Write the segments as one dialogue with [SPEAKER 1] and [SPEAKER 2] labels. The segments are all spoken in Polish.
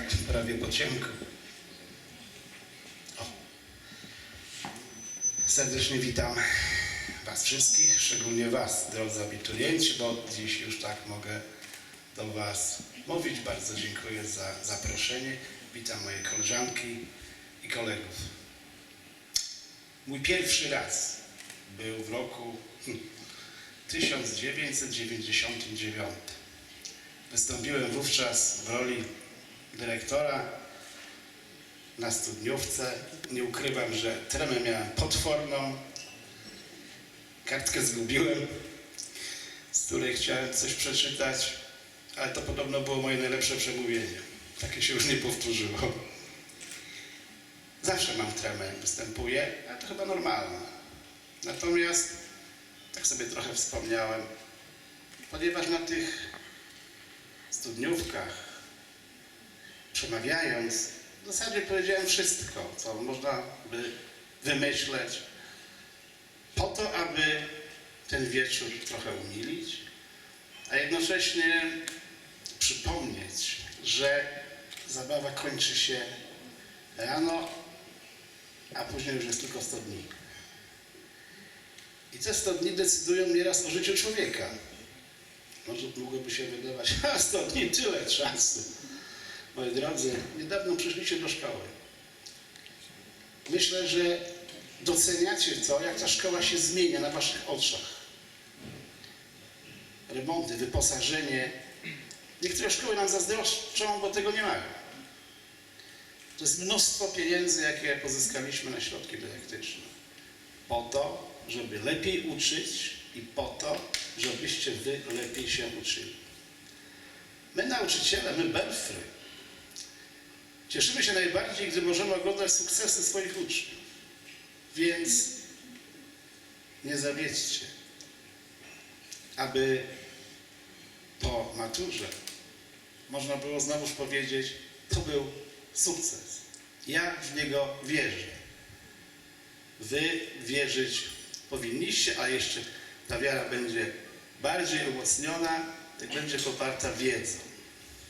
[SPEAKER 1] tak prawie po ciemku. O. Serdecznie witam Was wszystkich, szczególnie Was, drodzy abiturienci, bo dziś już tak mogę do Was mówić. Bardzo dziękuję za zaproszenie. Witam moje koleżanki i kolegów. Mój pierwszy raz był w roku hmm, 1999. Wystąpiłem wówczas w roli dyrektora na studniówce. Nie ukrywam, że tremę miałem potworną. Kartkę zgubiłem, z której chciałem coś przeczytać, ale to podobno było moje najlepsze przemówienie. Takie się już nie powtórzyło. Zawsze mam tremę, występuję, a to chyba normalne. Natomiast tak sobie trochę wspomniałem, ponieważ na tych studniówkach, przemawiając, w zasadzie powiedziałem wszystko, co można by wymyśleć, po to, aby ten wieczór trochę umilić, a jednocześnie przypomnieć, że zabawa kończy się rano, a później już jest tylko 100 dni. I te 100 dni decydują nieraz o życiu człowieka. Może mogłoby się wydawać, a 100 dni tyle czasu. Moi drodzy, niedawno przyszliście do szkoły. Myślę, że doceniacie to, jak ta szkoła się zmienia na waszych oczach. Remonty, wyposażenie. Niektóre szkoły nam zazdroszczą, bo tego nie mają. To jest mnóstwo pieniędzy, jakie pozyskaliśmy na środki dydaktyczne. Po to, żeby lepiej uczyć i po to, żebyście wy lepiej się uczyli. My nauczyciele, my belfry, cieszymy się najbardziej, gdy możemy oglądać sukcesy swoich uczniów. Więc nie zawiedźcie, aby po maturze można było znowuż powiedzieć, to był sukces. Ja w niego wierzę. Wy wierzyć powinniście, a jeszcze ta wiara będzie bardziej umocniona, jak będzie poparta wiedzą.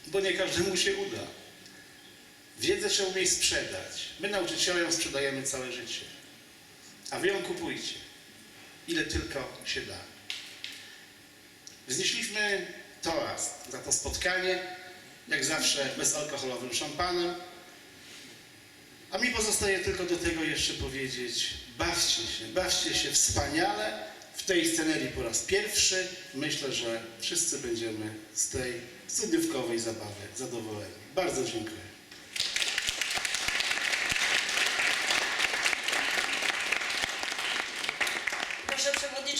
[SPEAKER 1] Bo nie każdemu się uda. Wiedzę trzeba umieć sprzedać. My nauczyciele ją sprzedajemy całe życie. A wy ją kupujcie. Ile tylko się da. Wznieśliśmy toast za to spotkanie, jak zawsze bezalkoholowym szampanem. A mi pozostaje tylko do tego jeszcze powiedzieć, bawcie się, bawcie się wspaniale w tej scenerii po raz pierwszy. Myślę, że wszyscy będziemy z tej studniówkowej zabawy zadowoleni. Bardzo dziękuję.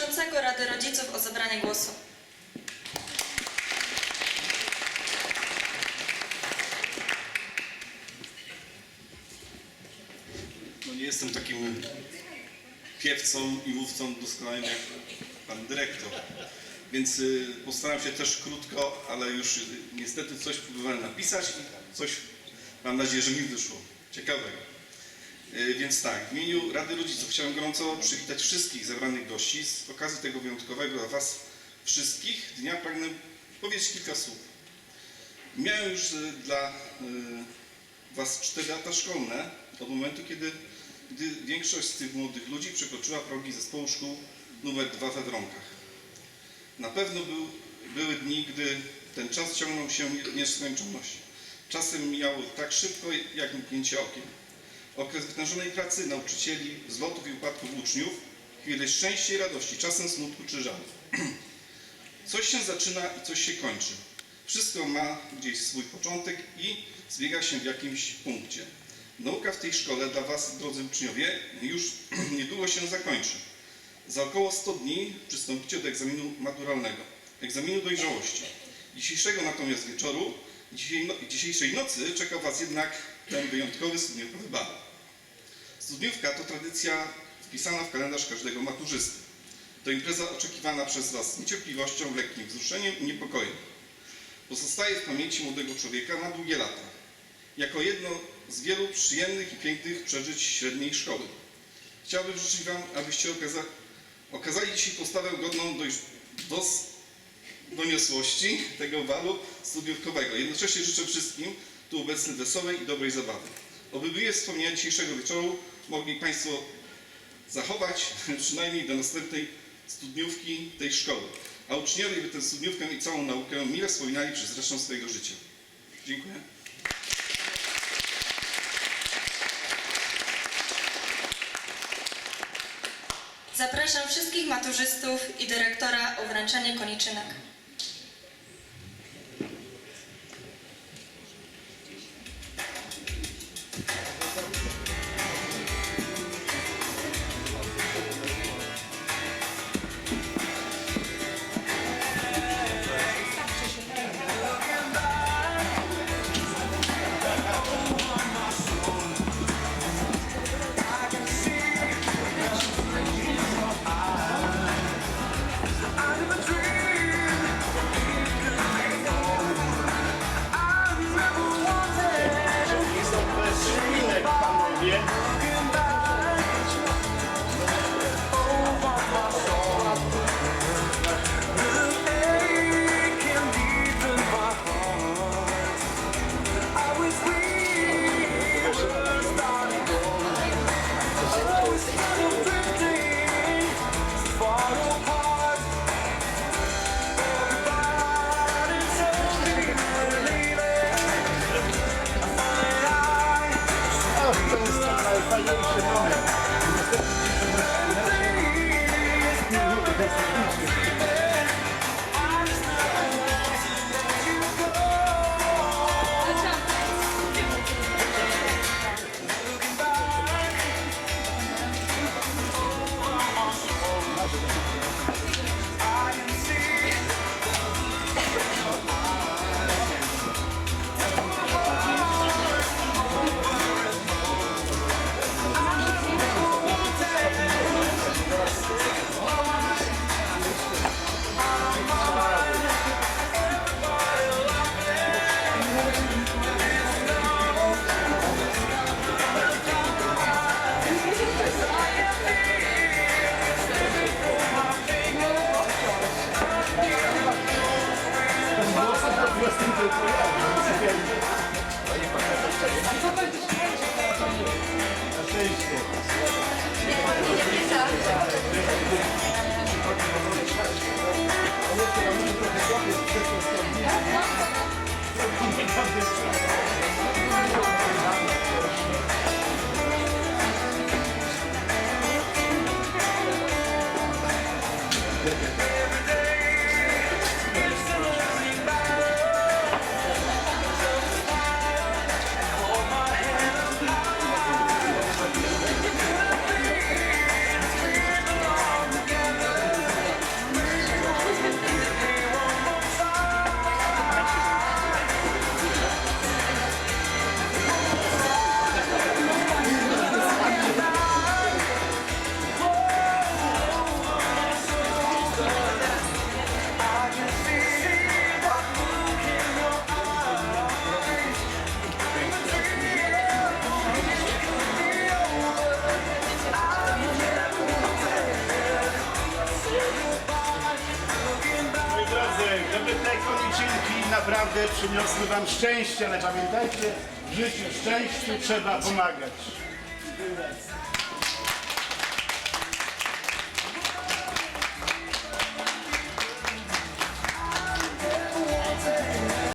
[SPEAKER 2] Przewodniczącego Rady Rodziców o zabranie głosu.
[SPEAKER 3] No nie jestem takim piewcą i mówcą doskonałym jak pan dyrektor. Więc y, postaram się też krótko, ale już y, niestety coś próbowałem napisać i coś mam nadzieję, że mi wyszło. Ciekawego. Y, Więc tak, w imieniu Rady Rodziców chciałem gorąco przywitać wszystkich zebranych gości. Z okazji tego wyjątkowego dla Was wszystkich dnia pragnę powiedzieć kilka słów. Miałem już y, dla y, Was cztery lata szkolne od momentu, kiedy gdy większość z tych młodych ludzi przekroczyła progi zespołu szkół numer 2 we Wronkach. Na pewno był, były dni, gdy ten czas ciągnął się w nieskończoność. Czasem mijało tak szybko, jak mknięcie okiem. Okres wytężonej pracy nauczycieli, zlotów i upadków uczniów, chwile szczęścia i radości, czasem smutku czy żalu. Coś się zaczyna i coś się kończy. Wszystko ma gdzieś swój początek i zbiega się w jakimś punkcie. Nauka w tej szkole dla Was, drodzy uczniowie, już niedługo się zakończy. Za około 100 dni przystąpicie do egzaminu maturalnego, egzaminu dojrzałości. Dzisiejszego natomiast wieczoru, no, dzisiejszej nocy czeka Was jednak ten wyjątkowy studniówkowy bal. Studniówka to tradycja wpisana w kalendarz każdego maturzysty. To impreza oczekiwana przez Was z niecierpliwością, lekkim wzruszeniem i niepokojem. Pozostaje w pamięci młodego człowieka na długie lata. Jako jedno z wielu przyjemnych i pięknych przeżyć średniej szkoły. Chciałbym życzyć Wam, abyście okaza okazali dzisiaj postawę godną dojrz dos doniosłości tego walu studniówkowego. Jednocześnie życzę wszystkim tu obecnym wesołej i dobrej zabawy. Oby miłe wspomnienia dzisiejszego wieczoru mogli Państwo zachować przynajmniej do następnej studniówki tej szkoły. A uczniowie by tę studniówkę i całą naukę mile wspominali przez resztę swojego życia. Dziękuję.
[SPEAKER 1] Zapraszam wszystkich maturzystów i dyrektora o wręczenie koniczynek.
[SPEAKER 4] Szczęście. Moi koniczynki naprawdę przyniosły wam szczęście, ale pamiętajcie, w życiu szczęściu trzeba pomagać.